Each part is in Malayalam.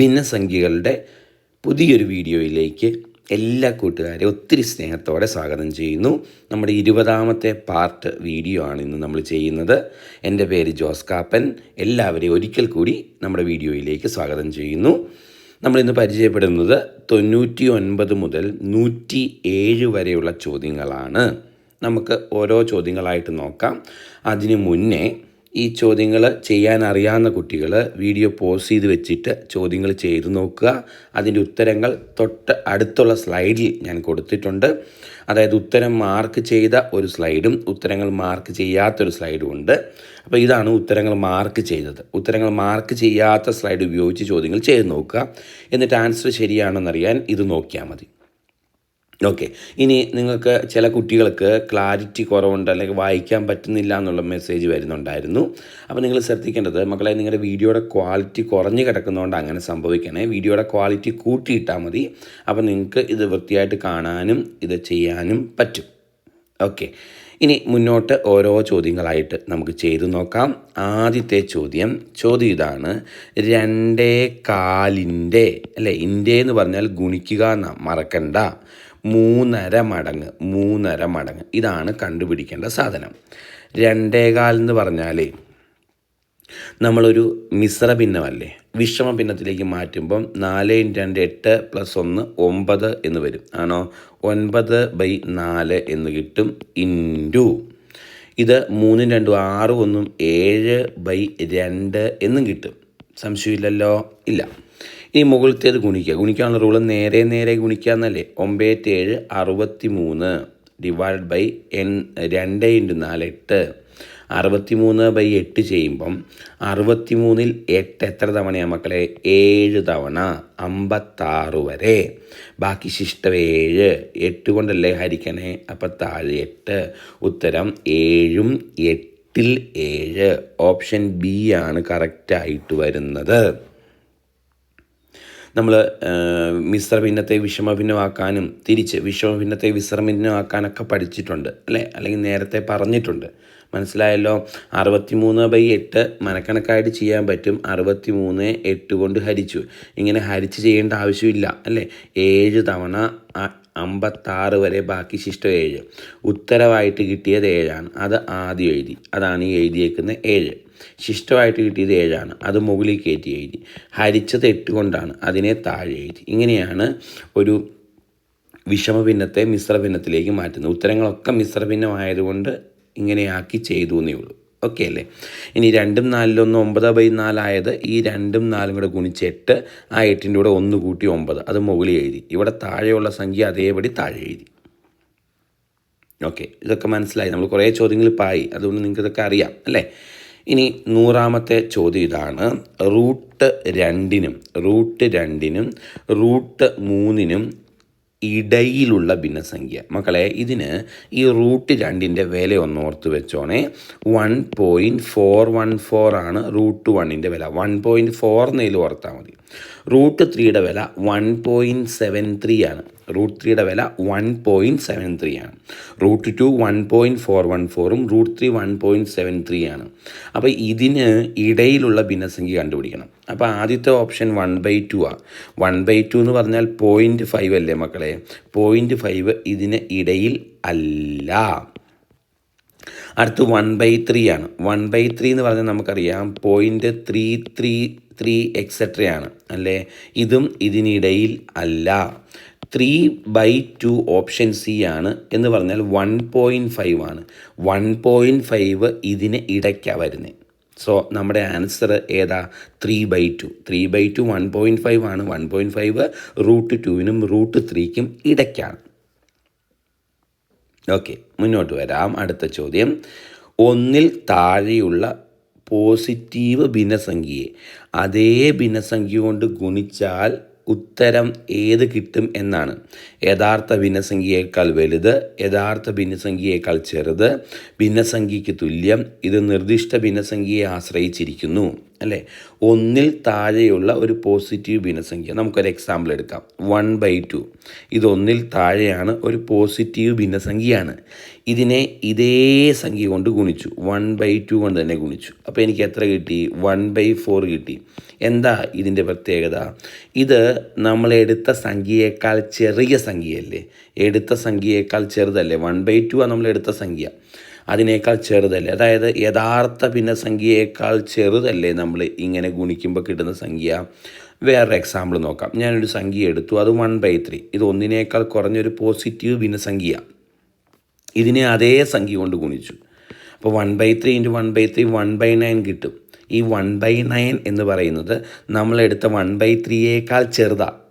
ഭിന്നസംഖ്യകളുടെ പുതിയൊരു വീഡിയോയിലേക്ക് എല്ലാ കൂട്ടുകാരെയും ഒത്തിരി സ്നേഹത്തോടെ സ്വാഗതം ചെയ്യുന്നു. നമ്മുടെ ഇരുപതാമത്തെ പാർട്ട് വീഡിയോ ആണ് ഇന്ന് നമ്മൾ ചെയ്യുന്നത്. എന്റെ പേര് ജോസ് കാപ്പൻ. എല്ലാവരെയും ഒരിക്കൽ കൂടി നമ്മുടെ വീഡിയോയിലേക്ക് സ്വാഗതം ചെയ്യുന്നു. നമ്മളിന്ന് പരിചയപ്പെടുന്നത് തൊണ്ണൂറ്റി ഒൻപത് മുതൽ നൂറ്റി ഏഴ് വരെയുള്ള ചോദ്യങ്ങളാണ്. നമുക്ക് ഓരോ ചോദ്യങ്ങളായിട്ട് നോക്കാം. അതിനു മുന്നേ ഈ ചോദ്യങ്ങൾ ചെയ്യാൻ അറിയാവുന്ന കുട്ടികൾ വീഡിയോ പോസ് ചെയ്ത് വെച്ചിട്ട് ചോദ്യങ്ങൾ ചെയ്തു നോക്കുക. അതിന്റെ ഉത്തരങ്ങൾ തൊട്ട് അടുത്തുള്ള സ്ലൈഡിൽ ഞാൻ കൊടുത്തിട്ടുണ്ട്. അതായത് ഉത്തരം മാർക്ക് ചെയ്ത ഒരു സ്ലൈഡും ഉത്തരങ്ങൾ മാർക്ക് ചെയ്യാത്തൊരു സ്ലൈഡും ഉണ്ട് അപ്പോൾ ഇതാണ് ഉത്തരങ്ങൾ മാർക്ക് ചെയ്തത്. ഉത്തരങ്ങൾ മാർക്ക് ചെയ്യാത്ത സ്ലൈഡ് ഉപയോഗിച്ച് ചോദ്യങ്ങൾ ചെയ്ത് നോക്കുക. എന്നിട്ട് ആൻസർ ശരിയാണെന്നറിയാൻ ഇത് നോക്കിയാൽ മതി. ഓക്കെ ഇനി നിങ്ങൾക്ക് ചില കുട്ടികൾക്ക് ക്ലാരിറ്റി കുറവുണ്ട് അല്ലെങ്കിൽ വായിക്കാൻ പറ്റുന്നില്ല എന്നുള്ള മെസ്സേജ് വരുന്നുണ്ടായിരുന്നു. അപ്പോൾ നിങ്ങൾ ശ്രദ്ധിക്കേണ്ടത് മക്കളെ നിങ്ങളുടെ വീഡിയോയുടെ ക്വാളിറ്റി കുറഞ്ഞു കിടക്കുന്നതുകൊണ്ട് അങ്ങനെ സംഭവിക്കണേ. വീഡിയോയുടെ ക്വാളിറ്റി കൂട്ടിയിട്ടാൽ മതി. അപ്പോൾ നിങ്ങൾക്ക് ഇത് വൃത്തിയായിട്ട് കാണാനും ഇത് ചെയ്യാനും പറ്റും. ഓക്കെ ഇനി മുന്നോട്ട് ഓരോ ചോദ്യങ്ങളായിട്ട് നമുക്ക് ചെയ്തു നോക്കാം. ആദ്യത്തെ ചോദ്യം ചോദ്യം ഇതാണ് രണ്ടേ കാലിന്റെ അല്ലേ ഇന്റെ എന്ന് പറഞ്ഞാൽ ഗുണിക്കുക എന്നാ മറക്കണ്ട. മൂന്നര മടങ്ങ് മൂന്നര മടങ്ങ്. ഇതാണ് കണ്ടുപിടിക്കേണ്ട സാധനം. രണ്ടേകാൽ എന്ന് പറഞ്ഞാൽ നമ്മളൊരു മിശ്ര ഭിന്നമല്ലേ? വിഷമ ഭിന്നത്തിലേക്ക് മാറ്റുമ്പം നാല് രണ്ട് എട്ട് പ്ലസ് ഒന്ന് ഒമ്പത് എന്ന് വരും. ആണോ? ഒൻപത് ബൈ നാല് എന്ന് കിട്ടും ഇന്റു. ഇത് മൂന്നും രണ്ടും ആറും ഒന്നും ഏഴ് ബൈ രണ്ട് എന്നും കിട്ടും. സംശയമില്ലല്ലോ? ഇല്ല. ഇനി മുകളിലത്തേത് ഗുണിക്കുക. ഗുണിക്കാനുള്ള റൂൾ നേരെ നേരെ ഗുണിക്കുക എന്നല്ലേ? ഒമ്പത് ഏഴ് അറുപത്തി മൂന്ന് ഡിവൈഡ് ബൈ എൻ രണ്ട് ഇന്റു നാല് എട്ട്. അറുപത്തി മൂന്ന് ബൈ എട്ട് ചെയ്യുമ്പം അറുപത്തി മൂന്നിൽ എട്ട് എത്ര തവണയാണ് മക്കളെ? ഏഴ് തവണ. അമ്പത്താറ് വരെ. ബാക്കി ശിഷ്ടം ഏഴ്. എട്ട് കൊണ്ടല്ലേ ഹരിക്കണേ? അപ്പം താഴെ എട്ട്. ഉത്തരം ഏഴും എട്ടിൽ ഏഴ്. ഓപ്ഷൻ ബി ആണ് കറക്റ്റായിട്ട് വരുന്നത്. നമ്മൾ മിശ്രഭിന്നത്തെ വിഷമഭിന്നമാക്കാനും തിരിച്ച് വിഷമഭിന്നത്തെ വിശ്രമിന്നമാക്കാനൊക്കെ പഠിച്ചിട്ടുണ്ട് അല്ലേ? അല്ലെങ്കിൽ നേരത്തെ പറഞ്ഞിട്ടുണ്ട്. മനസ്സിലായല്ലോ? അറുപത്തി മൂന്ന് ബൈ എട്ട് മനക്കണക്കായിട്ട് ചെയ്യാൻ പറ്റും. അറുപത്തി മൂന്ന് എട്ട് കൊണ്ട് ഹരിച്ചു. ഇങ്ങനെ ഹരിച്ച് ചെയ്യേണ്ട ആവശ്യമില്ല അല്ലേ? ഏഴ് തവണ അമ്പത്താറ് വരെ ബാക്കി ശിഷ്ടം ഏഴ്. ഉത്തരവായിട്ട് കിട്ടിയത് ഏഴാണ്. അത് ആദ്യം എഴുതി. അതാണ് ഈ എഴുതിയേക്കുന്ന ഏഴ്. ശിഷ്ടമായിട്ട് കിട്ടിയത് ഏഴാണ്. അത് മുകളിൽ കയറ്റി എഴുതി. ഹരിച്ചത് എട്ട് കൊണ്ടാണ് അതിനെ താഴെ എഴുതി. ഇങ്ങനെയാണ് ഒരു വിഷമഭിന്നത്തെ മിശ്രഭിന്നത്തിലേക്ക് മാറ്റുന്നത്. ഉത്തരങ്ങളൊക്കെ മിശ്രഭിന്നമായതുകൊണ്ട് ഇങ്ങനെയാക്കി ചെയ്തു എന്നേ ഉള്ളൂ. ഓക്കെ അല്ലേ? ഇനി രണ്ടും നാലിലൊന്ന് ഒമ്പത് ബൈ നാലായത് ഈ രണ്ടും നാലും കൂടെ ഗുണിച്ച് എട്ട് ആ എട്ടിന്റെ കൂടെ ഒന്ന് കൂട്ടി ഒമ്പത്. അത് മുകളിൽ എഴുതി. ഇവിടെ താഴെയുള്ള സംഖ്യ അതേപടി താഴെ എഴുതി. ഓക്കെ. ഇതൊക്കെ മനസ്സിലായി. നമ്മൾ കുറേ ചോദ്യങ്ങൾ പായി. അതുകൊണ്ട് നിങ്ങൾക്ക് ഇതൊക്കെ അറിയാം. അല്ലേ? ഇനി നൂറാമത്തെ ചോദ്യം ഇതാണ്. റൂട്ട് രണ്ടിനും റൂട്ട് രണ്ടിനും റൂട്ട് മൂന്നിനും ഇടയിലുള്ള ഭിന്നസംഖ്യ. മക്കളെ ഇതിന് ഈ റൂട്ട് രണ്ടിന്റെ വില ഒന്ന് ഓർത്ത് വെച്ചോണേ. One point four one four ആണ് റൂട്ട് വണ്ണിന്റെ വില. വൺ പോയിന്റ് ഫോർ എന്നതിൽ ഓർത്താൽ മതി. റൂട്ട് ത്രീയുടെ വില വൺ പോയിന്റ് സെവൻ ത്രീ ആണ്. റൂട്ട് ത്രീയുടെ വില വൺ പോയിന്റ് സെവൻ ത്രീ ആണ്. Root two one point four one ഫോറും root three one point seven three ആണ്. അപ്പോൾ ഇതിന് ഇടയിലുള്ള ഭിന്നസംഖ്യ കണ്ടുപിടിക്കണം. അപ്പോൾ ആദ്യത്തെ ഓപ്ഷൻ വൺ ബൈ ടു ആ. വൺ ബൈ ടു എന്ന് പറഞ്ഞാൽ പോയിന്റ് ഫൈവ് അല്ലേ മക്കളെ? പോയിന്റ് ഫൈവ് ഇതിന് ഇടയിൽ അല്ല. അടുത്ത് വൺ ബൈ ത്രീ ആണ്. വൺ ബൈ ത്രീ എന്ന് പറഞ്ഞാൽ നമുക്കറിയാം പോയിന്റ് ത്രീ ത്രീ ത്രീ എക്സെട്രയാണ് അല്ലേ? ഇതും ഇതിനിടയിൽ അല്ല. Three by two option C ആണ് എന്ന് പറഞ്ഞാൽ വൺ പോയിന്റ് ഫൈവ് ആണ്. വൺ പോയിന്റ് ഫൈവ് ഇതിന് ഇടയ്ക്കാണ് വരുന്നത് സോ നമ്മുടെ ആൻസർ ഏതാ? Three by two three by two one point five ആണ്. വൺ പോയിന്റ് ഫൈവ് റൂട്ട് ടുവിനും റൂട്ട് ത്രീക്കും ഇടയ്ക്കാണ്. ഓക്കെ മുന്നോട്ട് വരാം. അടുത്ത ചോദ്യം. ഒന്നിൽ താഴെയുള്ള പോസിറ്റീവ് ഭിന്നസംഖ്യയെ അതേ ഭിന്നസംഖ്യ കൊണ്ട് ഗുണിച്ചാൽ ഉത്തരം ഏത് കിട്ടും എന്നാണ്. യഥാർത്ഥ ഭിന്നസംഖ്യയേക്കാൾ വലുത് യഥാർത്ഥ ഭിന്നസംഖ്യയേക്കാൾ ചെറുത് ഭിന്നസംഖ്യയ്ക്ക് തുല്യം ഇത് നിർദ്ദിഷ്ട ഭിന്നസംഖ്യയെ ആശ്രയിച്ചിരിക്കുന്നു. അല്ലേ? ഒന്നിൽ താഴെയുള്ള ഒരു പോസിറ്റീവ് ഭിന്നസംഖ്യ. നമുക്കൊരു എക്സാമ്പിൾ എടുക്കാം. വൺ ബൈ ടു ഒന്നിൽ താഴെയാണ് ഒരു പോസിറ്റീവ് ഭിന്നസംഖ്യയാണ്. ഇതിനെ ഇതേ സംഖ്യ കൊണ്ട് ഗുണിച്ചു. വൺ ബൈ ടു കൊണ്ട് തന്നെ ഗുണിച്ചു. അപ്പോൾ എനിക്ക് എത്ര കിട്ടി? വൺ ബൈ ഫോർ കിട്ടി. എന്താ ഇതിന്റെ പ്രത്യേകത? ഇത് നമ്മൾ എടുത്ത സംഖ്യയേക്കാൾ ചെറിയ സംഖ്യയല്ലേ? എടുത്ത സംഖ്യയേക്കാൾ ചെറുതല്ലേ? വൺ ബൈ ടു ആണ് നമ്മൾ എടുത്ത സംഖ്യ. അതിനേക്കാൾ ചെറുതല്ലേ? അതായത് യഥാർത്ഥ ഭിന്നസംഖ്യയേക്കാൾ ചെറുതല്ലേ നമ്മൾ ഇങ്ങനെ ഗുണിക്കുമ്പോൾ കിട്ടുന്ന സംഖ്യ? വേറൊരു എക്സാമ്പിൾ നോക്കാം. ഞാനൊരു സംഖ്യ എടുത്തു. അത് വൺ ബൈ ത്രീ ഇത് ഒന്നിനേക്കാൾ കുറഞ്ഞൊരു പോസിറ്റീവ് ഭിന്നസംഖ്യ. ഇതിനെ അതേ സംഖ്യ കൊണ്ട് ഗുണിച്ചു. അപ്പോൾ one by three into one by three one by nine കിട്ടും. ഈ വൺ ബൈ നയൻ എന്ന് പറയുന്നത് നമ്മളെടുത്ത വൺ ബൈ ത്രീയേക്കാൾ ചെറുതാണ്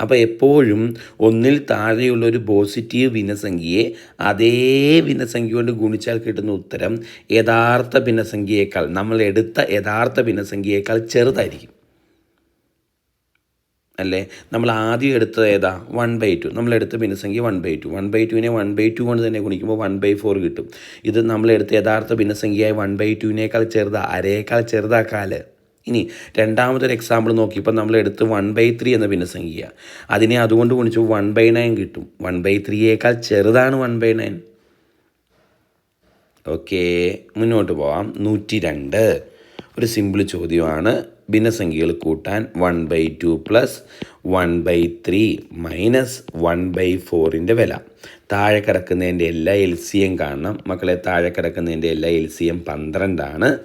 അപ്പോൾ എപ്പോഴും ഒന്നിൽ താഴെയുള്ള ഒരു പോസിറ്റീവ് ഭിന്നസംഖ്യയെ അതേ ഭിന്നസംഖ്യ കൊണ്ട് ഗുണിച്ചാൽ കിട്ടുന്ന ഉത്തരം യഥാർത്ഥ ഭിന്നസംഖ്യയേക്കാൾ നമ്മൾ എടുത്ത യഥാർത്ഥ ഭിന്നസംഖ്യയേക്കാൾ ചെറുതായിരിക്കും. അല്ലേ? നമ്മൾ ആദ്യം എടുത്തത് ഏതാ? വൺ ബൈ ടു നമ്മൾ എടുത്ത ഭിന്നസംഖ്യ one by two one by ടുവിനെ one by two കൊണ്ട് തന്നെ ഗുണിക്കുമ്പോൾ വൺ ബൈ ഫോർ കിട്ടും. ഇത് നമ്മൾ എടുത്ത യഥാർത്ഥ ഭിന്നസംഖ്യയായ വൺ ബൈ ടുവിനേക്കാൾ ചെറുതാ? അരയേക്കാൾ ചെറുതാക്കാൽ ഇനി രണ്ടാമതൊരു എക്സാമ്പിൾ നോക്കി. ഇപ്പം നമ്മൾ എടുത്ത് വൺ ബൈ ത്രീ എന്ന ഭിന്നസംഖ്യ. അതിനെ അതുകൊണ്ട് ഗുണിച്ചു വൺ ബൈ നയൻ കിട്ടും. വൺ ബൈ ത്രീയേക്കാൾ ചെറുതാണ് വൺ ബൈ നയൻ ഓക്കെ മുന്നോട്ട് പോവാം. നൂറ്റി രണ്ട് ഒരു സിമ്പിൾ ചോദ്യമാണ്. ഭിന്നസംഖ്യകൾ കൂട്ടാൻ one by two plus one by three minus one by ഫോറിന്റെ വില. താഴെ കിടക്കുന്നതിന്റെ എല്ലാ എൽ സി എം കാണണം. മക്കളെ താഴെ കിടക്കുന്നതിന്റെ എല്ലാ എൽ സി എം പന്ത്രണ്ടാണ്.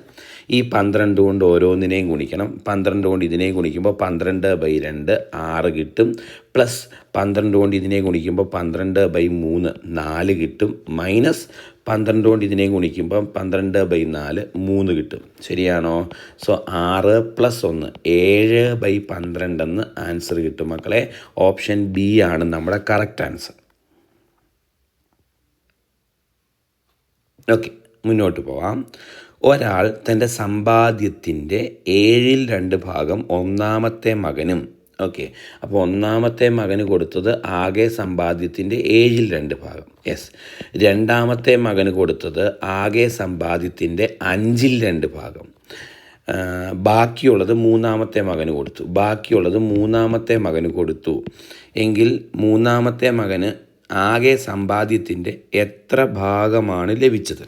ഈ പന്ത്രണ്ട് കൊണ്ട് ഓരോന്നിനെയും ഗുണിക്കണം. പന്ത്രണ്ട് കൊണ്ട് ഇതിനെയും ഗുണിക്കുമ്പോൾ പന്ത്രണ്ട് ബൈ രണ്ട് ആറ് കിട്ടും. പ്ലസ് പന്ത്രണ്ട് കൊണ്ട് ഇതിനെ ഗുണിക്കുമ്പോൾ പന്ത്രണ്ട് ബൈ മൂന്ന് നാല് കിട്ടും. മൈനസ് പന്ത്രണ്ട് കൊണ്ട് ഇതിനെ ഗുണിക്കുമ്പോൾ പന്ത്രണ്ട് ബൈ നാല് മൂന്ന് കിട്ടും. ശരിയാണോ? സോ ആറ് പ്ലസ് ഒന്ന് ഏഴ് ബൈ പന്ത്രണ്ടെന്ന് ആൻസർ കിട്ടും മക്കളെ. ഓപ്ഷൻ ബി ആണ് നമ്മുടെ കറക്റ്റ് ആൻസർ. ഓക്കെ മുന്നോട്ട് പോവാം. ഒരാൾ തന്റെ സമ്പാദ്യത്തിന്റെ ഏഴിൽ രണ്ട് ഭാഗം ഒന്നാമത്തെ മകനും ഓക്കെ അപ്പോൾ ഒന്നാമത്തെ മകന് കൊടുത്തത് ആകെ സമ്പാദ്യത്തിന്റെ ഏഴിൽ രണ്ട് ഭാഗം യെസ് രണ്ടാമത്തെ മകന് കൊടുത്തത് ആകെ സമ്പാദ്യത്തിന്റെ അഞ്ചിൽ രണ്ട് ഭാഗം. ബാക്കിയുള്ളത് മൂന്നാമത്തെ മകന് കൊടുത്തു ബാക്കിയുള്ളത് മൂന്നാമത്തെ മകന് കൊടുത്തു. എങ്കിൽ മൂന്നാമത്തെ മകന് ആകെ സമ്പാദ്യത്തിന്റെ എത്ര ഭാഗമാണ് ലഭിച്ചത്?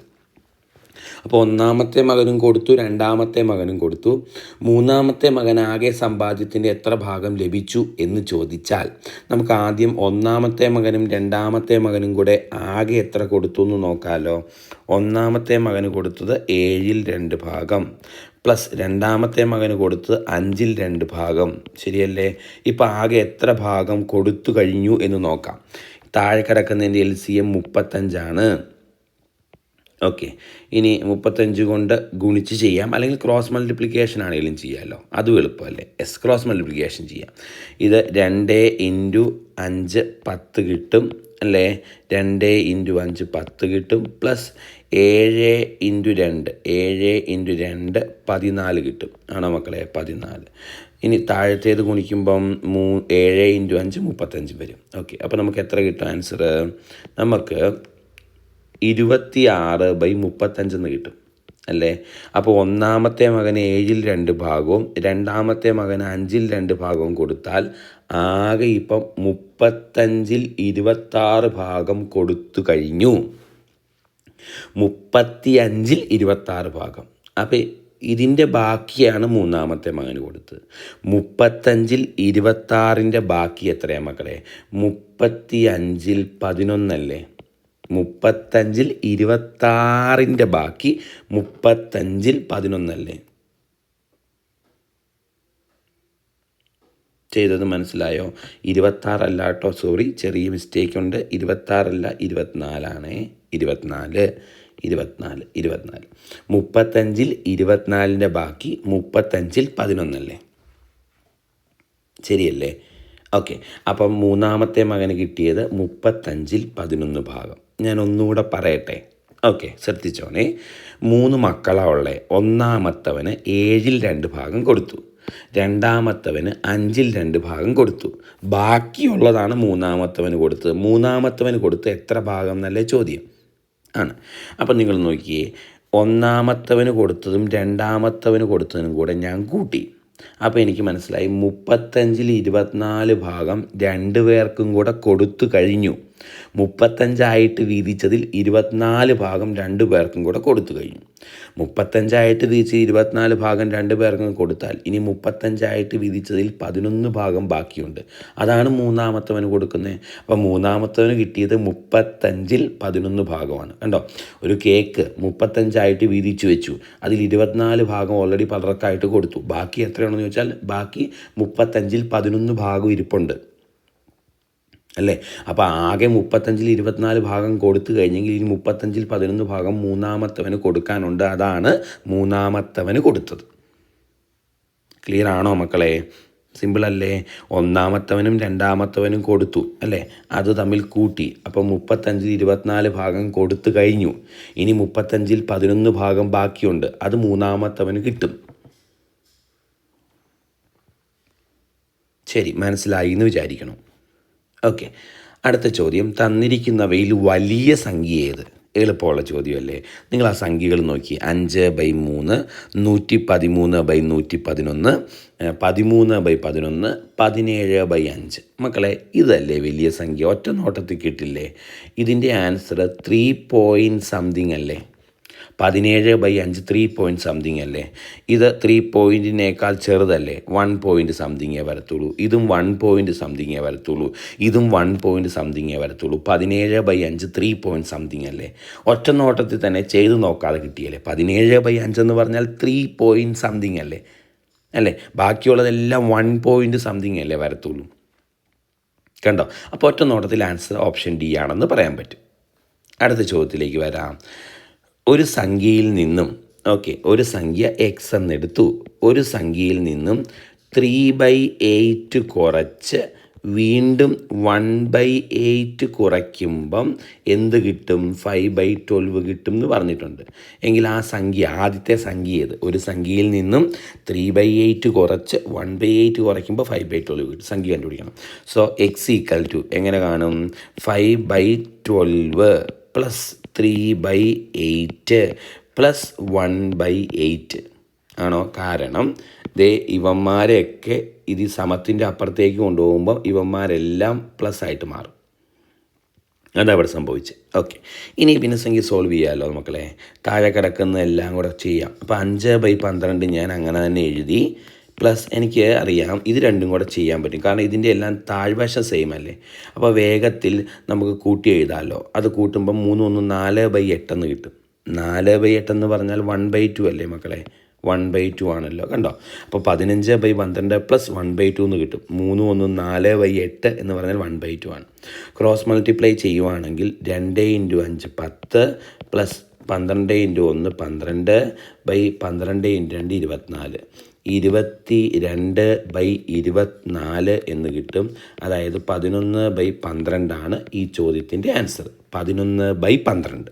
അപ്പോൾ ഒന്നാമത്തെ മകനും കൊടുത്തു രണ്ടാമത്തെ മകനും കൊടുത്തു. മൂന്നാമത്തെ മകൻ ആകെ സമ്പാദ്യത്തിന്റെ എത്ര ഭാഗം ലഭിച്ചു എന്ന് ചോദിച്ചാൽ നമുക്ക് ആദ്യം ഒന്നാമത്തെ മകനും രണ്ടാമത്തെ മകനും കൂടെ ആകെ എത്ര കൊടുത്തു എന്ന് നോക്കാമല്ലോ ഒന്നാമത്തെ മകന് കൊടുത്തത് ഏഴിൽ രണ്ട് ഭാഗം പ്ലസ് രണ്ടാമത്തെ മകന് കൊടുത്തത് അഞ്ചിൽ രണ്ട് ഭാഗം. ശരിയല്ലേ? ഇപ്പോൾ ആകെ എത്ര ഭാഗം കൊടുത്തു കഴിഞ്ഞു എന്ന് നോക്കാം. താഴെ കിടക്കുന്നതിന്റെ എൽ സി എം മുപ്പത്തഞ്ചാണ്. ഓക്കെ ഇനി മുപ്പത്തഞ്ച് കൊണ്ട് ഗുണിച്ച് ചെയ്യാം. അല്ലെങ്കിൽ ക്രോസ് മൾട്ടിപ്ലിക്കേഷൻ ആണെങ്കിലും ചെയ്യാമല്ലോ അതും എളുപ്പമല്ലേ. എസ് ക്രോസ് മൾട്ടിപ്ലിക്കേഷൻ ചെയ്യാം. ഇത് രണ്ട് ഇന്റു അഞ്ച് പത്ത് കിട്ടും അല്ലേ? രണ്ട് ഇന്റു അഞ്ച് പത്ത് കിട്ടും. പ്ലസ് ഏഴ് ഇന്റു രണ്ട്. ഏഴ് ഇന്റു രണ്ട് പതിനാല് കിട്ടും. ആണോ മക്കളെ? പതിനാല്. ഇനി താഴത്തേത് ഗുണിക്കുമ്പം മൂ ഏഴ് ഇന്റു അഞ്ച് മുപ്പത്തഞ്ച് വരും. ഓക്കെ അപ്പോൾ നമുക്ക് എത്ര കിട്ടും? ആൻസർ നമുക്ക് ഇരുപത്തി ആറ് ബൈ മുപ്പത്തഞ്ചെന്ന് കിട്ടും അല്ലേ? അപ്പോൾ ഒന്നാമത്തെ മകന് ഏഴിൽ രണ്ട് ഭാഗവും രണ്ടാമത്തെ മകന് അഞ്ചിൽ രണ്ട് ഭാഗവും കൊടുത്താൽ ആകെ ഇപ്പം മുപ്പത്തഞ്ചിൽ ഇരുപത്താറ് ഭാഗം കൊടുത്തു കഴിഞ്ഞു. മുപ്പത്തി അഞ്ചിൽ ഇരുപത്താറ് ഭാഗം. അപ്പോൾ ഇതിന്റെ ബാക്കിയാണ് മൂന്നാമത്തെ മകന് കൊടുത്തത്. മുപ്പത്തഞ്ചിൽ ഇരുപത്താറിന്റെ ബാക്കി എത്രയാണ് മക്കളെ? മുപ്പത്തി അഞ്ചിൽ പതിനൊന്നല്ലേ? മുപ്പത്തഞ്ചിൽ ഇരുപത്താറിന്റെ ബാക്കി മുപ്പത്തഞ്ചിൽ പതിനൊന്നല്ലേ? ചെയ്തത് മനസ്സിലായോ? ഇരുപത്താറല്ല കേട്ടോ സോറി ചെറിയ മിസ്റ്റേക്ക് ഉണ്ട് ഇരുപത്താറല്ല ഇരുപത്തിനാലാണേ. ഇരുപത്തിനാല് ഇരുപത്തിനാല് ഇരുപത്തിനാല്. മുപ്പത്തഞ്ചിൽ ഇരുപത്തിനാലിന്റെ ബാക്കി മുപ്പത്തഞ്ചിൽ പതിനൊന്നല്ലേ? ശരിയല്ലേ? ഓക്കെ. അപ്പം മൂന്നാമത്തെ മകന് കിട്ടിയത് മുപ്പത്തഞ്ചിൽ പതിനൊന്ന് ഭാഗം. ഞാൻ ഒന്നുകൂടെ പറയട്ടെ. ഓക്കെ ശ്രദ്ധിച്ചോണേ. മൂന്ന് മക്കളാ ഉള്ളേ. ഒന്നാമത്തവന് ഏഴിൽ രണ്ട് ഭാഗം കൊടുത്തു. രണ്ടാമത്തവന് അഞ്ചിൽ രണ്ട് ഭാഗം കൊടുത്തു. ബാക്കിയുള്ളതാണ് മൂന്നാമത്തവന് കൊടുത്തത്. മൂന്നാമത്തവന് കൊടുത്ത് എത്ര ഭാഗം എന്നല്ലേ ചോദ്യം. ആണ്. അപ്പം നിങ്ങൾ നോക്കിയേ. ഒന്നാമത്തവന് കൊടുത്തതും രണ്ടാമത്തവന് കൊടുത്തതും കൂടെ ഞാൻ കൂട്ടി. അപ്പോൾ എനിക്ക് മനസ്സിലായി. മുപ്പത്തഞ്ചിൽ ഇരുപത്തിനാല് ഭാഗം രണ്ട് പേർക്കും കൂടെ കൊടുത്തു കഴിഞ്ഞു. മുപ്പത്തഞ്ചായിട്ട് വീതിച്ചതിൽ ഇരുപത്തിനാല് ഭാഗം രണ്ട് പേർക്കും കൂടെ കൊടുത്തു കഴിഞ്ഞു. മുപ്പത്തഞ്ചായിട്ട് വീതിച്ച് ഇരുപത്തിനാല് ഭാഗം രണ്ട് പേർക്കും കൊടുത്താൽ ഇനി മുപ്പത്തഞ്ചായിട്ട് വീതിച്ചതിൽ പതിനൊന്ന് ഭാഗം ബാക്കിയുണ്ട്. അതാണ് മൂന്നാമത്തവന് കൊടുക്കുന്നത് അപ്പോൾ മൂന്നാമത്തവന് കിട്ടിയത് മുപ്പത്തഞ്ചിൽ പതിനൊന്ന് ഭാഗമാണ്. കണ്ടോ? ഒരു കേക്ക് മുപ്പത്തഞ്ചായിട്ട് വീതിച്ചു വെച്ചു. അതിൽ ഇരുപത്തിനാല് ഭാഗം ഓൾറെഡി പലർക്കായിട്ട് കൊടുത്തു. ബാക്കി എത്രയാണെന്ന് ചോദിച്ചാൽ ബാക്കി മുപ്പത്തഞ്ചിൽ പതിനൊന്ന് ഭാഗം ഇരിപ്പുണ്ട്. അല്ലേ? അപ്പോൾ ആകെ മുപ്പത്തഞ്ചിൽ ഇരുപത്തിനാല് ഭാഗം കൊടുത്തു കഴിഞ്ഞെങ്കിൽ ഇനി മുപ്പത്തഞ്ചിൽ പതിനൊന്ന് ഭാഗം മൂന്നാമത്തവന് കൊടുക്കാനുണ്ട്. അതാണ് മൂന്നാമത്തവന് കൊടുത്തത്. ക്ലിയർ ആണോ മക്കളെ? സിമ്പിൾ അല്ലേ? ഒന്നാമത്തവനും രണ്ടാമത്തവനും കൊടുത്തു അല്ലേ? അത് തമ്മിൽ കൂട്ടി. അപ്പോൾ മുപ്പത്തഞ്ചിൽ ഇരുപത്തിനാല് ഭാഗം കൊടുത്തു കഴിഞ്ഞു. ഇനി മുപ്പത്തഞ്ചിൽ പതിനൊന്ന് ഭാഗം ബാക്കിയുണ്ട്. അത് മൂന്നാമത്തവന് കിട്ടും. ശരി മനസ്സിലായി എന്ന് വിചാരിക്കണം. ഓക്കെ അടുത്ത ചോദ്യം. തന്നിരിക്കുന്നവയിൽ വലിയ സംഖ്യ ഏത് എളുപ്പമുള്ള ചോദ്യമല്ലേ. നിങ്ങൾ ആ സംഖ്യകൾ നോക്കി. അഞ്ച് ബൈ മൂന്ന് നൂറ്റി പതിമൂന്ന് ബൈ നൂറ്റി പതിനൊന്ന് പതിമൂന്ന് ബൈ പതിനൊന്ന് പതിനേഴ് ബൈ അഞ്ച്. മക്കളെ ഇതല്ലേ വലിയ സംഖ്യ? ഒറ്റ നോട്ടത്തിൽ കിട്ടില്ലേ? ഇതിന്റെ ആൻസർ ത്രീ പോയിന്റ് സംതിങ് അല്ലേ? പതിനേഴ് ബൈ അഞ്ച് ത്രീ പോയിന്റ് സംതിങ് അല്ലേ? ഇത് ത്രീ പോയിന്റിനേക്കാൾ ചെറുതല്ലേ? വൺ പോയിന്റ് സംതിങ്ങേ വരത്തുള്ളൂ. ഇതും വൺ പോയിന്റ് സംതിങ്ങേ വരത്തുള്ളൂ. ഇതും വൺ പോയിന്റ് സംതിങ്ങേ വരത്തുള്ളൂ. പതിനേഴ് ബൈ അഞ്ച് ത്രീ പോയിന്റ് സംതിങ് അല്ലേ? ഒറ്റ നോട്ടത്തിൽ തന്നെ ചെയ്ത് നോക്കാതെ കിട്ടിയല്ലേ? പതിനേഴ് ബൈ അഞ്ചെന്ന് പറഞ്ഞാൽ ത്രീ പോയിന്റ് സംതിങ് അല്ലേ? അല്ലേ? ബാക്കിയുള്ളതെല്ലാം വൺ പോയിന്റ് സംതിങ് അല്ലേ വരത്തുള്ളൂ. കണ്ടോ? അപ്പോൾ ഒറ്റ നോട്ടത്തിൽ ആൻസർ ഓപ്ഷൻ ഡി ആണെന്ന് പറയാൻ പറ്റും. അടുത്ത ചോദ്യത്തിലേക്ക് വരാം. ഒരു സംഖ്യയിൽ നിന്നും ഓക്കെ ഒരു സംഖ്യ എക്സ് എന്നെടുത്തു. ഒരു സംഖ്യയിൽ നിന്നും ത്രീ ബൈ എയ്റ്റ് കുറച്ച് വീണ്ടും വൺ ബൈ എയ്റ്റ് കുറയ്ക്കുമ്പം എന്ത് കിട്ടും? ഫൈവ് ബൈ ട്വൽവ് കിട്ടും എന്ന് പറഞ്ഞിട്ടുണ്ട്. എങ്കിൽ ആ സംഖ്യ ആദ്യത്തെ സംഖ്യ ഏത്? ഒരു സംഖ്യയിൽ നിന്നും ത്രീ ബൈ എയ്റ്റ് കുറച്ച് വൺ ബൈ എയ്റ്റ് കുറയ്ക്കുമ്പോൾ ഫൈവ് ബൈ ട്വൽവ് കിട്ടും. സംഖ്യ കണ്ടുപിടിക്കണം. സോ എക്സ് ഈക്വൽ ടു എങ്ങനെ കാണും? Five by twelve plus three by eight plus one by eight ആണോ? കാരണം ദേ ഇവന്മാരെയൊക്കെ ഇത് സമത്തിന്റെ അപ്പുറത്തേക്ക് കൊണ്ടുപോകുമ്പോൾ ഇവന്മാരെല്ലാം പ്ലസ് ആയിട്ട് മാറും. അതാ ഇവിടെ സംഭവിച്ചത്. ഓക്കെ ഇനി ഭിന്നസംഖ്യ സോൾവ് ചെയ്യാമല്ലോ മക്കളെ? താഴെ കിടക്കുന്ന എല്ലാം കൂടെ ചെയ്യാം. അപ്പോൾ അഞ്ച് ബൈ പന്ത്രണ്ട് ഞാൻ അങ്ങനെ തന്നെ എഴുതി പ്ലസ് എനിക്ക് അറിയാം ഇത് രണ്ടും കൂടെ ചെയ്യാൻ പറ്റും. കാരണം ഇതിന്റെ എല്ലാം താഴ്വശം സെയിം അല്ലേ? അപ്പോൾ വേഗത്തിൽ നമുക്ക് കൂട്ടി എഴുതാമല്ലോ അത് കൂട്ടുമ്പോൾ മൂന്ന് ഒന്ന് നാല് ബൈ എട്ടെന്ന് കിട്ടും. നാല് ബൈ എട്ടെന്ന് പറഞ്ഞാൽ വൺ ബൈ ടു അല്ലേ മക്കളെ? വൺ ബൈ ടു ആണല്ലോ. കണ്ടോ? അപ്പോൾ പതിനഞ്ച് ബൈ പന്ത്രണ്ട് പ്ലസ് വൺ ബൈ ടു എന്ന് കിട്ടും. മൂന്ന് ഒന്ന് നാല് ബൈ എട്ട് എന്ന് പറഞ്ഞാൽ വൺ ബൈ ടു ആണ്. ക്രോസ് മൾട്ടിപ്ലൈ ചെയ്യുവാണെങ്കിൽ രണ്ട് ഇന്റു അഞ്ച് പത്ത് പ്ലസ് പന്ത്രണ്ട് ഇന്റു ഒന്ന് പന്ത്രണ്ട് ബൈ പന്ത്രണ്ട് ഇന്റു രണ്ട് ഇരുപത്തിനാല്. ഇരുപത്തി രണ്ട് ബൈ ഇരുപത്തിനാല് എന്ന് കിട്ടും. അതായത് പതിനൊന്ന് ബൈ പന്ത്രണ്ടാണ് ഈ ചോദ്യത്തിന്റെ ആൻസർ. പതിനൊന്ന് ബൈ പന്ത്രണ്ട്.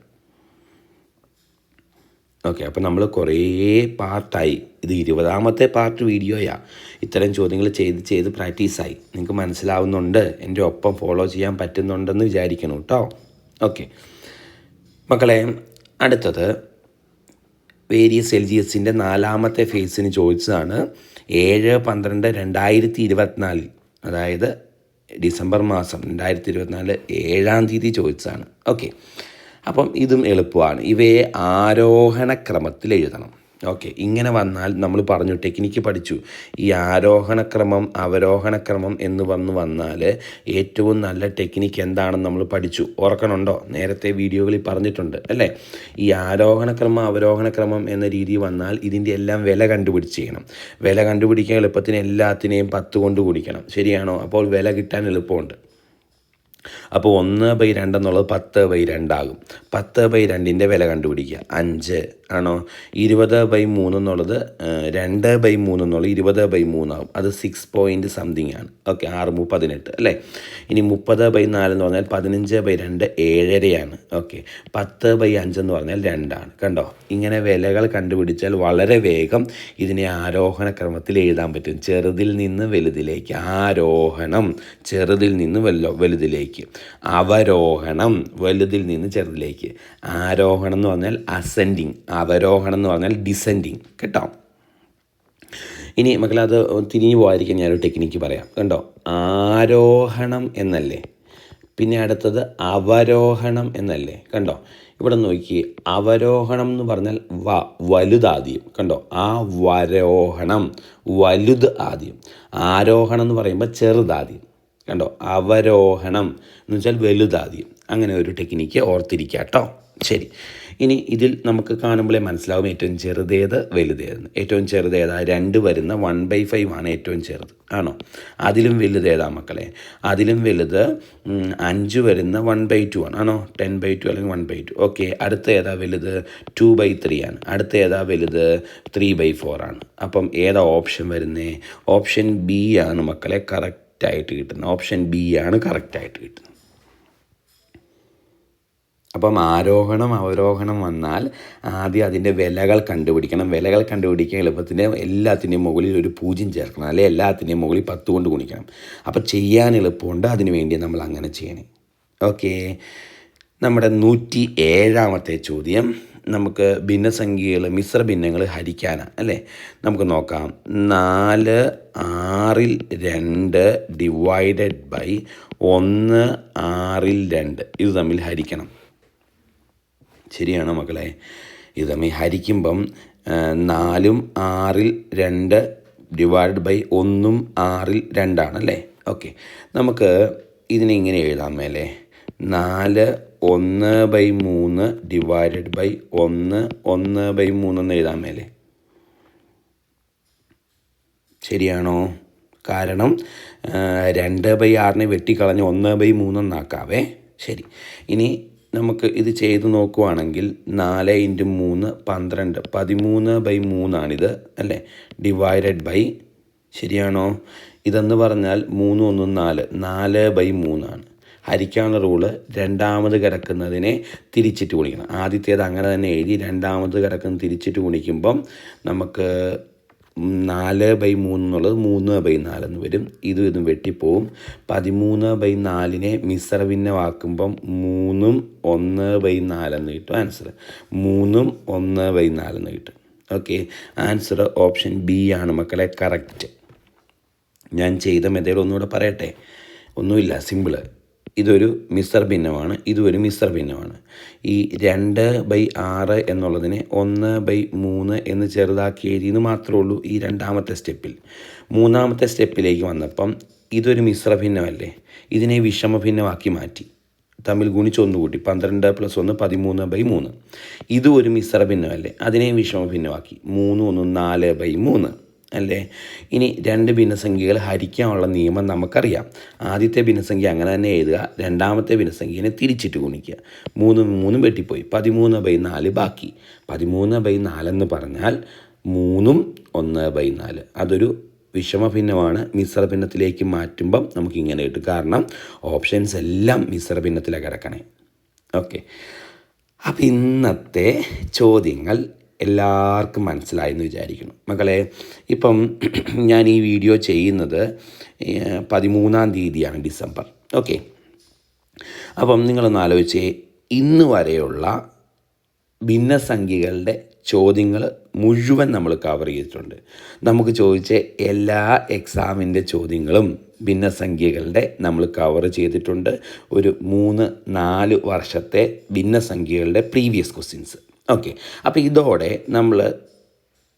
ഓക്കെ അപ്പോൾ നമ്മൾ കുറേ പാർട്ടായി. ഇത് ഇരുപതാമത്തെ പാർട്ട് വീഡിയോയാ. ഇത്തരം ചോദ്യങ്ങൾ ചെയ്ത് ചെയ്ത് പ്രാക്ടീസായി. നിങ്ങൾക്ക് മനസ്സിലാവുന്നുണ്ട്. എന്റെ ഒപ്പം ഫോളോ ചെയ്യാൻ പറ്റുന്നുണ്ടെന്ന് വിചാരിക്കണം കേട്ടോ. ഓക്കെ. മക്കളെ അടുത്തത്. വേരിയസ് എൽ ജി എസിന്റെ നാലാമത്തെ ഫേസിന് ചോദിച്ചതാണ്. ഏഴ് പന്ത്രണ്ട് രണ്ടായിരത്തി ഇരുപത്തിനാലിൽ അതായത് ഡിസംബർ മാസം രണ്ടായിരത്തി ഇരുപത്തിനാല് ഏഴാം തീയതി ചോദിച്ചതാണ്. ഓക്കെ അപ്പം ഇതും എളുപ്പമാണ്. ഇവയെ ആരോഹണ ക്രമത്തിൽ എഴുതണം. ഓക്കെ ഇങ്ങനെ വന്നാൽ നമ്മൾ പറഞ്ഞു ടെക്നിക്ക് പഠിച്ചു. ഈ ആരോഹണക്രമം അവരോഹണക്രമം എന്ന് വന്ന് വന്നാൽ ഏറ്റവും നല്ല ടെക്നിക്ക് എന്താണെന്ന് നമ്മൾ പഠിച്ചു. ഓർക്കണുണ്ടോ? നേരത്തെ വീഡിയോകളിൽ പറഞ്ഞിട്ടുണ്ട് അല്ലേ? ഈ ആരോഹണക്രമം അവരോഹണക്രമം എന്ന രീതി വന്നാൽ ഇതിന്റെ എല്ലാം വില കണ്ടുപിടിച്ച് ചെയ്യണം വില കണ്ടുപിടിക്കാൻ എളുപ്പത്തിന് എല്ലാത്തിനെയും പത്ത് കൊണ്ട് കുടിക്കണം. ശരിയാണോ? അപ്പോൾ വില കിട്ടാൻ എളുപ്പമുണ്ട്. അപ്പോൾ ഒന്ന് ബൈ രണ്ടെന്നുള്ളത് പത്ത് ബൈ രണ്ടാകും പത്ത് ബൈ രണ്ടിന്റെ വില കണ്ടുപിടിക്കുക. അഞ്ച് ആണോ? ഇരുപത് ബൈ മൂന്ന് എന്നുള്ളത് രണ്ട് ബൈ മൂന്ന് എന്നുള്ളത് ഇരുപത് ബൈ മൂന്നാകും അത് സിക്സ് പോയിന്റ് സംതിങ് ആണ്. ഓക്കെ ആറ് മൂ പതിനെട്ട് അല്ലേ? ഇനി മുപ്പത് ബൈ നാല് എന്ന് പറഞ്ഞാൽ പതിനഞ്ച് ബൈ രണ്ട് ഏഴരയാണ്. ഓക്കെ പത്ത് ബൈ അഞ്ചെന്ന് പറഞ്ഞാൽ രണ്ടാണ്. കണ്ടോ? ഇങ്ങനെ വിലകൾ കണ്ടുപിടിച്ചാൽ വളരെ വേഗം ഇതിനെ ആരോഹണ ക്രമത്തിൽ എഴുതാൻ പറ്റും. ചെറുതിൽ നിന്ന് വലുതിലേക്ക് ആരോഹണം. ചെറുതിൽ നിന്ന് വലു വലുതിലേക്ക് അവരോഹണം വലുതിൽ നിന്ന് ചെറുതിലേക്ക്. ആരോഹണം എന്ന് പറഞ്ഞാൽ അസെൻഡിങ് അവരോഹണം എന്ന് പറഞ്ഞാൽ ഡിസെൻഡിങ് കേട്ടോ? ഇനി മക്കളെ അത് തിരിഞ്ഞു പോകാതിരിക്കാൻ ഞാനൊരു ടെക്നിക്ക് പറയാം. കണ്ടോ? ആരോഹണം എന്നല്ലേ? പിന്നെ അടുത്തത് അവരോഹണം എന്നല്ലേ? കണ്ടോ? ഇവിടെ നോക്കി. അവരോഹണം എന്ന് പറഞ്ഞാൽ വ വലുതാദ്യം. കണ്ടോ? ആ വരോഹണം വലുത് ആദ്യം. ആരോഹണം എന്ന് പറയുമ്പോൾ ചെറുതാദ്യം. കണ്ടോ? അവരോഹണം എന്ന് വെച്ചാൽ വലുതാദ്യം. അങ്ങനെ ഒരു ടെക്നിക്ക് ഓർത്തിരിക്കുക കേട്ടോ ശരി. ഇനി ഇതിൽ നമുക്ക് കാണുമ്പോഴേ മനസ്സിലാവും ഏറ്റവും ചെറുതേത് വലുതേതെന്ന്. ഏറ്റവും ചെറുതേതാ? രണ്ട് വരുന്ന വൺ ബൈ ഫൈവ് ആണ് ഏറ്റവും ചെറുത്. ആണോ? അതിലും വലുതേതാ മക്കളെ? അതിലും വലുത് അഞ്ച് വരുന്ന വൺ ബൈ ടു ആണ്. ആണോ? ടെൻ ബൈ ടു അല്ലെങ്കിൽ വൺ ബൈ ടു ഓക്കെ അടുത്ത ഏതാ വലുത്? ടു ബൈ ത്രീ ആണ്. അടുത്ത ഏതാ വലുത്? ത്രീ ബൈ ഫോർ ആണ്. അപ്പം ഏതാ ഓപ്ഷൻ വരുന്നത് ഓപ്ഷൻ ബി ആണ് മക്കളെ. കറക്റ്റായിട്ട് കിട്ടുന്നത്. ഓപ്ഷൻ ബി ആണ് കറക്റ്റായിട്ട് കിട്ടുന്നത്. അപ്പം ആരോഹണം അവരോഹണം വന്നാൽ ആദ്യം അതിന്റെ വിലകൾ കണ്ടുപിടിക്കണം. വിലകൾ കണ്ടുപിടിക്കാൻ എളുപ്പത്തിന് എല്ലാത്തിന്റെയും മുകളിൽ ഒരു പൂജ്യം ചേർക്കണം. അല്ലെങ്കിൽ എല്ലാത്തിന്റെയും മുകളിൽ പത്ത് കൊണ്ട് ഗുണിക്കണം. അപ്പോൾ ചെയ്യാൻ എളുപ്പമുണ്ട്. അതിന് വേണ്ടി നമ്മൾ അങ്ങനെ ചെയ്യണേ. ഓക്കേ നമ്മുടെ നൂറ്റി ഏഴാമത്തെ ചോദ്യം. നമുക്ക് ഭിന്നസംഖ്യകൾ മിശ്ര ഭിന്നങ്ങൾ ഹരിക്കാനാണ് അല്ലേ? നമുക്ക് നോക്കാം. നാല് ആറിൽ രണ്ട് ഡിവൈഡഡ് ബൈ ഒന്ന് ആറിൽ രണ്ട്. ഇത് തമ്മിൽ ഹരിക്കണം. ശരിയാണ് മക്കളെ. ഇത് തമ്മിൽ ഹരിക്കുമ്പം നാലും ആറിൽ രണ്ട് ഡിവൈഡ് ബൈ ഒന്നും ആറിൽ രണ്ടാണ് അല്ലേ? ഓക്കെ. നമുക്ക് ഇതിനെ ഇങ്ങനെ എഴുതാം മേലെ. നാല് ഒന്ന് ബൈ മൂന്ന് ഡിവൈഡഡ് ബൈ ഒന്ന് ഒന്ന് ബൈ മൂന്നെന്ന് എഴുതാൻ മേലെ. ശരിയാണോ? കാരണം രണ്ട് ബൈ ആറിനെ വെട്ടിക്കളഞ്ഞ് ഒന്ന് ബൈ മൂന്നെന്നാക്കാവേ ശരി. ഇനി നമുക്ക് ഇത് ചെയ്ത് നോക്കുവാണെങ്കിൽ നാല് ഇന്റു മൂന്ന് പന്ത്രണ്ട്. പതിമൂന്ന് ബൈ മൂന്നാണിത് അല്ലേ? ഡിവൈഡഡ് ബൈ ശരിയാണോ? ഇതെന്ന് പറഞ്ഞാൽ മൂന്ന് ഒന്നും നാല് നാല് ബൈ മൂന്നാണ്. ഹരിക്കാനുള്ള റൂൾ രണ്ടാമത് കിടക്കുന്നതിനെ തിരിച്ചിട്ട് ഗുണിക്കണം. ആദ്യത്തേത് അങ്ങനെ തന്നെ എഴുതി രണ്ടാമത് കിടക്കുന്ന തിരിച്ചിട്ട് ഗുണിക്കുമ്പം നമുക്ക് നാല് ബൈ മൂന്ന് എന്നുള്ളത് മൂന്ന് ബൈ നാലെന്ന് വരും. ഇതും ഇതും വെട്ടിപ്പോവും. പതിമൂന്ന് ബൈ നാലിനെ മിശ്രഭിന്നമാക്കുമ്പം മൂന്നും ഒന്ന് ബൈ നാലെന്ന് കിട്ടും ആൻസർ. മൂന്നും ഒന്ന് ബൈ നാലെന്ന് കിട്ടും. ഓക്കെ. ആൻസർ ഓപ്ഷൻ ബി ആണ് മക്കളെ. കറക്റ്റ്. ഞാൻ ചെയ്ത മെത്തേഡ് ഒന്നുകൂടെ പറയട്ടെ? ഒന്നുമില്ല. സിമ്പിൾ. ഇതൊരു മിശ്ര ഭിന്നമാണ് ഇതും ഒരു മിശ്ര ഭിന്നമാണ്. ഈ രണ്ട് ബൈ ആറ് എന്നുള്ളതിനെ ഒന്ന് ബൈ മൂന്ന് എന്ന് ചെറുതാക്കി എഴുതിയെന്ന് മാത്രമേ ഉള്ളൂ ഈ രണ്ടാമത്തെ സ്റ്റെപ്പിൽ. മൂന്നാമത്തെ സ്റ്റെപ്പിലേക്ക് വന്നപ്പം ഇതൊരു മിശ്ര ഭിന്നമല്ലേ? ഇതിനെ വിഷമ ഭിന്നമാക്കി മാറ്റി. തമ്മിൽ ഗുണിച്ചൊന്ന് കൂട്ടി പന്ത്രണ്ട് പ്ലസ് ഒന്ന് പതിമൂന്ന് ബൈ മൂന്ന്. ഇതും ഒരു മിശ്ര ഭിന്നമല്ലേ? അതിനെ വിഷമ ഭിന്നമാക്കി മൂന്ന് ഒന്ന് നാല് ബൈ മൂന്ന്. അല്ലേ? ഇനി രണ്ട് ഭിന്നസംഖ്യകൾ ഹരിക്കാനുള്ള നിയമം നമുക്കറിയാം. ആദ്യത്തെ ഭിന്നസംഖ്യ അങ്ങനെ തന്നെ എഴുതുക. രണ്ടാമത്തെ ഭിന്നസംഖ്യനെ തിരിച്ചിട്ട് ഗുണിക്കുക. മൂന്ന് മൂന്നും വെട്ടിപ്പോയി. പതിമൂന്ന് ബൈ നാല് ബാക്കി. പതിമൂന്ന് ബൈ നാലെന്ന് പറഞ്ഞാൽ മൂന്നും ഒന്ന് ബൈ നാല്. അതൊരു വിഷമ ഭിന്നമാണ് മിശ്ര ഭിന്നത്തിലേക്ക് മാറ്റുമ്പം നമുക്കിങ്ങനെ കിട്ടും. കാരണം ഓപ്ഷൻസ് എല്ലാം മിശ്ര ഭിന്നത്തിലാണ് കിടക്കണേ. ഓക്കെ. അപ്പം ഇന്നത്തെ ചോദ്യങ്ങൾ എല്ലാവർക്കും മനസ്സിലായെന്ന് വിചാരിക്കുന്നു. മക്കളെ ഇപ്പം ഞാൻ ഈ വീഡിയോ ചെയ്യുന്നത് പതിമൂന്നാം തീയതിയാണ് ഡിസംബർ. ഓക്കെ. അപ്പം നിങ്ങളൊന്ന് ആലോചിച്ചേ ഇന്ന് വരെയുള്ള ഭിന്നസംഖ്യകളുടെ ചോദ്യങ്ങൾ മുഴുവൻ നമ്മൾ കവർ ചെയ്തിട്ടുണ്ട്. നമുക്ക് ചോദിച്ച എല്ലാ എക്സാമിന്റെ ചോദ്യങ്ങളും ഭിന്നസംഖ്യകളുടെ നമ്മൾ കവർ ചെയ്തിട്ടുണ്ട്. ഒരു മൂന്ന് നാല് വർഷത്തെ ഭിന്നസംഖ്യകളുടെ പ്രീവിയസ് ക്വസ്റ്റ്യൻസ് ഓക്കെ അപ്പോൾ ഇതോടെ നമ്മൾ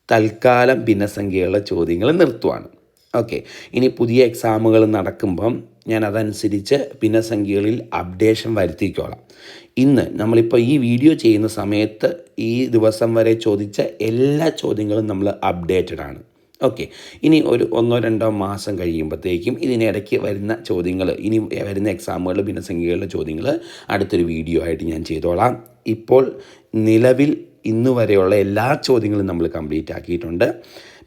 തൽക്കാലം ഭിന്നസംഖ്യകളുടെ ചോദ്യങ്ങൾ നിർത്തുവാണ്. ഓക്കെ ഇനി പുതിയ എക്സാമുകൾ നടക്കുമ്പം ഞാൻ അതനുസരിച്ച് ഭിന്നസംഖ്യകളിൽ അപ്ഡേഷൻ വരുത്തിക്കോളാം. ഇന്ന് നമ്മളിപ്പോൾ ഈ വീഡിയോ ചെയ്യുന്ന സമയത്ത് ഈ ദിവസം വരെ ചോദിച്ച എല്ലാ ചോദ്യങ്ങളും നമ്മൾ അപ്ഡേറ്റഡ് ആണ്. ഓക്കെ ഇനി ഒരു ഒന്നോ രണ്ടോ മാസം കഴിയുമ്പോഴത്തേക്കും ഇതിനിടയ്ക്ക് വരുന്ന ചോദ്യങ്ങൾ ഇനി വരുന്ന എക്സാമുകൾ ഭിന്നസംഖ്യകളുടെ ചോദ്യങ്ങൾ അടുത്തൊരു വീഡിയോ ആയിട്ട് ഞാൻ ചെയ്തോളാം. ഇപ്പോൾ നിലവിൽ ഇന്നു വരെയുള്ള എല്ലാ ചോദ്യങ്ങളും നമ്മൾ കംപ്ലീറ്റ് ആക്കിയിട്ടുണ്ട്.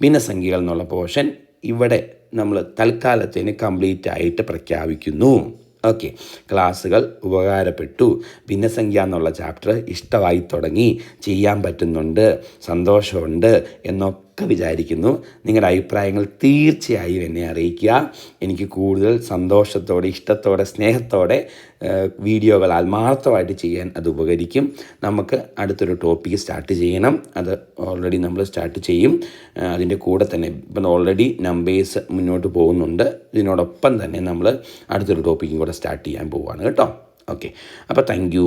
ഭിന്നസംഖ്യകൾ എന്നുള്ള പോർഷൻ ഇവിടെ നമ്മൾ തൽക്കാലത്തിന് കംപ്ലീറ്റ് ആയിട്ട് പ്രഖ്യാപിക്കുന്നു. ഓക്കെ ക്ലാസ്സുകൾ ഉപകാരപ്പെട്ടു. ഭിന്നസംഖ്യ എന്നുള്ള ചാപ്റ്റർ ഇഷ്ടമായി തുടങ്ങി. ചെയ്യാൻ പറ്റുന്നുണ്ട്. സന്തോഷമുണ്ട് എന്നൊക്കെ ഒക്കെ വിചാരിക്കുന്നു. നിങ്ങളുടെ അഭിപ്രായങ്ങൾ തീർച്ചയായും എന്നെ അറിയിക്കുക. എനിക്ക് കൂടുതൽ സന്തോഷത്തോടെ ഇഷ്ടത്തോടെ സ്നേഹത്തോടെ വീഡിയോകൾ ആത്മാർത്ഥമായിട്ട് ചെയ്യാൻ അത് ഉപകരിക്കും. നമുക്ക് അടുത്തൊരു ടോപ്പിക്ക് സ്റ്റാർട്ട് ചെയ്യണം. അത് ഓൾറെഡി നമ്മൾ സ്റ്റാർട്ട് ചെയ്യും. അതിന്റെ കൂടെ തന്നെ ഇപ്പം ഓൾറെഡി നമ്പേഴ്സ് മുന്നോട്ട് പോകുന്നുണ്ട്. ഇതിനോടൊപ്പം തന്നെ നമ്മൾ അടുത്തൊരു ടോപ്പിക്കും കൂടെ സ്റ്റാർട്ട് ചെയ്യാൻ പോവുകയാണ് കേട്ടോ. ഓക്കെ അപ്പോൾ താങ്ക്